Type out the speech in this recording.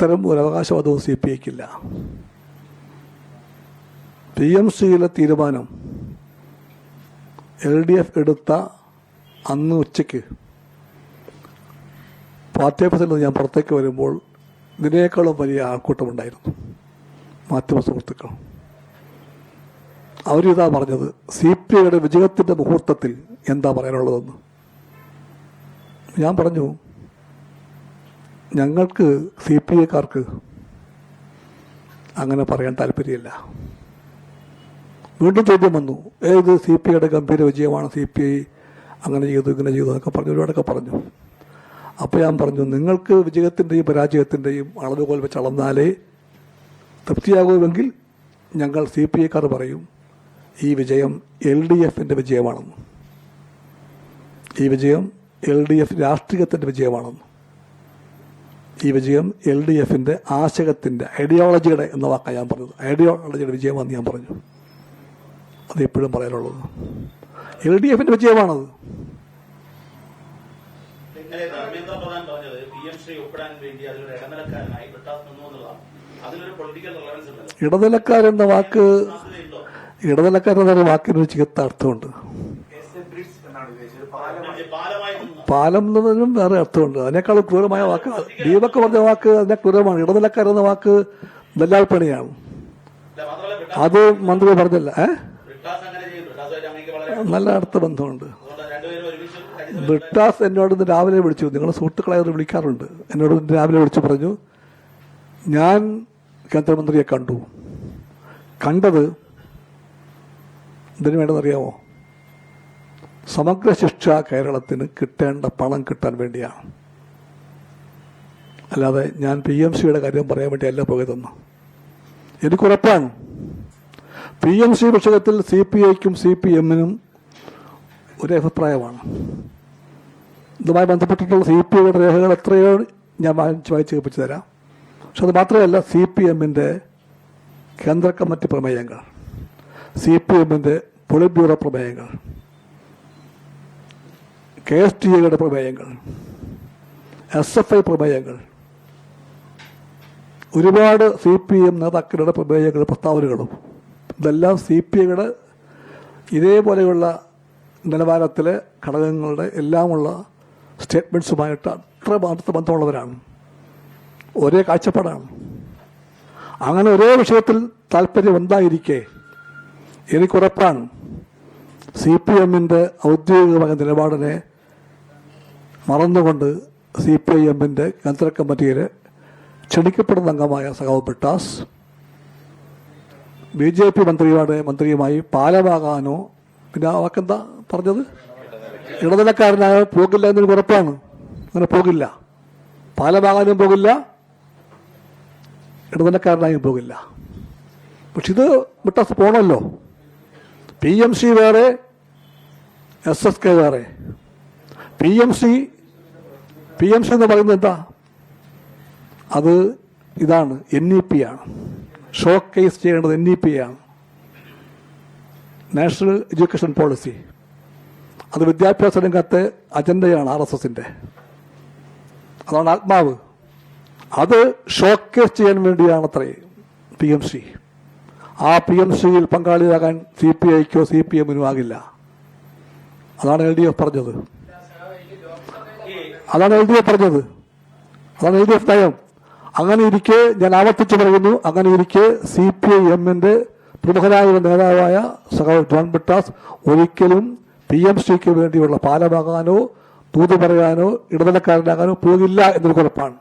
അത്തരം ഒരു അവകാശവാദവും സി പി ഐക്കില്ല. പി എം സിയിലെ തീരുമാനം എൽ ഡി എഫ് എടുത്ത അന്ന് ഉച്ചയ്ക്ക് പാർട്ടി ഓഫീസിൽ നിന്ന് ഞാൻ പുറത്തേക്ക് വരുമ്പോൾ ഇതിനേക്കാളും വലിയ ആൾക്കൂട്ടമുണ്ടായിരുന്നു. മാധ്യമ സുഹൃത്തുക്കൾ. അവരിതാ പറഞ്ഞത് സി പി ഐയുടെ വിജയത്തിന്റെ മുഹൂർത്തത്തിൽ എന്താ പറയാനുള്ളതെന്ന്. ഞാൻ പറഞ്ഞു ഞങ്ങൾക്ക് സി പി ഐക്കാർക്ക് അങ്ങനെ പറയാൻ താല്പര്യമില്ല. വീണ്ടും ചോദ്യം വന്നു ഏത് സി പി ഐയുടെ ഗംഭീര വിജയമാണ് സി പി ഐ അങ്ങനെ ചെയ്തു ഇങ്ങനെ ചെയ്തു എന്നൊക്കെ പറഞ്ഞു ഒരുപാടൊക്കെ പറഞ്ഞു. അപ്പോൾ ഞാൻ പറഞ്ഞു നിങ്ങൾക്ക് വിജയത്തിന്റെയും പരാജയത്തിന്റെയും അളവുകോൽ വെച്ച് അളന്നാലേ തൃപ്തിയാകുമെങ്കിൽ ഞങ്ങൾ സി പി ഐക്കാർ പറയും ഈ വിജയം എൽ ഡി എഫിന്റെ വിജയമാണെന്ന്. ഈ വിജയം എൽ ഡി എഫ് രാഷ്ട്രീയത്തിന്റെ വിജയമാണെന്ന്. ഈ വിജയം എൽ ഡി എഫിന്റെ ആശയത്തിന്റെ ഐഡിയോളജിയുടെ എന്ന വാക്കാണ് ഞാൻ പറഞ്ഞത്. ഐഡിയോളജിയുടെ വിജയമാണെന്ന് ഞാൻ പറഞ്ഞു. അത് എപ്പോഴും പറയാനുള്ളത്. എൽ ഡി എഫിന്റെ വിജയമാണത്. ഇടനിലക്കാരെന്ന വാക്ക് ഇടനിലക്കാരെന്ന വാക്കിനൊരു ചികിത്സ എം ശ്രീ ഒപ്പിടാൻ വേണ്ടി അതിലൊരു ഇടനിലക്കാരനായി ബ്രിട്ടാസ് നിന്നു എന്നുള്ളതാണ് അതിലൊരു പൊളിറ്റിക്കൽ റിലവൻസ് ഉണ്ടല്ലോ ഇടനിലക്കാരെന്ന വാക്ക് സാധ്യതയുണ്ടോ ഇടനിലക്കാരെന്ന വാക്കിന് ഒരു ചികിത്സ അർത്ഥമുണ്ട് ഈ പാലമായി നിന്നു പാലം എന്നതിനും വേറെ അർത്ഥമുണ്ട്. അതിനേക്കാൾ ക്രൂരമായ വാക്ക് ദീപക് പറഞ്ഞ വാക്ക് അതിനെ ക്രൂരമാണ്. ഇടനിലക്കാരെന്ന വാക്ക് ദല്ലാൽപ്പണിയാണ് പണിയാണ്. അത് മന്ത്രി പറഞ്ഞല്ല. ഏ? നല്ല അടുത്ത ബന്ധമുണ്ട്. ബ്രിട്ടാസ് എന്നോട് ഇന്ന് രാവിലെ വിളിച്ചു. നിങ്ങൾ സുഹൃത്തുക്കളെ വിളിക്കാറുണ്ട്. എന്നോട് രാവിലെ വിളിച്ചു പറഞ്ഞു ഞാൻ കേന്ദ്രമന്ത്രിയെ കണ്ടു. കണ്ടത് ഇതിനു വേണ്ടതെന്നറിയാമോ സമഗ്ര ശിക്ഷ കേരളത്തിന് കിട്ടേണ്ട പണം കിട്ടാൻ വേണ്ടിയാണ് അല്ലാതെ ഞാൻ പി എം സിയുടെ കാര്യം പറയാൻ വേണ്ടിയല്ല പോയതെന്ന്. എനിക്കുറപ്പാണ് പി എം സി വിഷയത്തിൽ സി പി ഐക്കും സി പി എമ്മിനും ഒരു അഭിപ്രായമാണ്. ഇതുമായി ബന്ധപ്പെട്ടിട്ടുള്ള സി പി ഐയുടെ രേഖകൾ എത്രയോ ഞാൻ വായിച്ച് വായിച്ച് കേൾപ്പിച്ചു തരാം. പക്ഷെ അത് മാത്രമല്ല സി പി എമ്മിന്റെ കേന്ദ്ര കമ്മിറ്റി പ്രമേയങ്ങൾ സി പി എമ്മിന്റെ പൊളിറ്റ് ബ്യൂറോ പ്രമേയങ്ങൾ കെ എസ് ടി എയുടെ പ്രമേയങ്ങൾ എസ് എഫ് ഐ പ്രമേയങ്ങൾ ഒരുപാട് സി പി എം നേതാക്കളുടെ പ്രമേയങ്ങളും പ്രസ്താവനകളും. ഇതെല്ലാം സി പി ഐയുടെ ഇതേപോലെയുള്ള നിലവാരത്തിലെ ഘടകങ്ങളുടെ എല്ലാമുള്ള സ്റ്റേറ്റ്മെന്റ്സുമായിട്ട് അത്ര അടുത്ത ബന്ധമുള്ളവരാണ്. ഒരേ കാഴ്ചപ്പാടാണ്. അങ്ങനെ ഒരേ വിഷയത്തിൽ താല്പര്യം എന്തായിരിക്കെ എനിക്കുറപ്പാണ് സി പി എമ്മിന്റെ ഔദ്യോഗികമായ നിലപാടിനെ മറന്നുകൊണ്ട് സി പി ഐ എമ്മിന്റെ കേന്ദ്ര കമ്മിറ്റിയിൽ ക്ഷണിക്കപ്പെടുന്ന അംഗമായ സഖാവ് ബ്രിട്ടാസ് ബി ജെ പി മന്ത്രിയുടെ മന്ത്രിയുമായി പാലമാകാനോ പിന്നെ വാക്കെന്താ പറഞ്ഞത്? ഇടനിലക്കാരനായ പോകില്ല എന്നൊരു ഉറപ്പാണ്. അങ്ങനെ പോകില്ല. പാലമാകാനും പോകില്ല ഇടനിലക്കാരനായും പോകില്ല. പക്ഷെ ഇത് വിട്ടാസ് പോണല്ലോ. പി എം സി വേറെ എസ് എസ് കെ വേറെ. P M C P M C എന്ന് പറയുന്നത് എന്താ? അത് ഇതാണ് എൻ ഇ പി ആണ്. ഷോ കേസ് ചെയ്യേണ്ടത് എൻ ഇ പി ആണ്. നാഷണൽ എഡ്യൂക്കേഷൻ പോളിസി അത് വിദ്യാഭ്യാസ രംഗത്തെ അജണ്ടയാണ് ആർ എസ് എസിന്റെ അതാണ് ആത്മാവ്. അത് ഷോക്കേസ് ചെയ്യാൻ വേണ്ടിയാണ് അത്രേ പി എം സി ആ പി എം സിയിൽ പങ്കാളിയാകാൻ സി പി ഐക്കോ സി പി എമ്മിനോ ആകില്ല. അതാണ് എൽ ഡി എഫ് പറഞ്ഞത്. അതാണ് എൽ ഡി എഫ് പറഞ്ഞത്. അതാണ് എൽ ഡി എഫ് നയം. അങ്ങനെ ഇരിക്കെ ഞാൻ ആവർത്തിച്ചു പറയുന്നു. അങ്ങനെ ഇരിക്കെ സി പി ഐ എമ്മിന്റെ പ്രമുഖനായ ഒരു നേതാവായ സഹോദരൻ ജോൺ ബിട്ടാസ് ഒരിക്കലും പി എം സിക്ക് വേണ്ടിയുള്ള പാലമാകാനോ തൂതു പറയാനോ ഇടനിലക്കാരനാകാനോ പോകില്ല എന്നൊരു കുഴപ്പമാണ്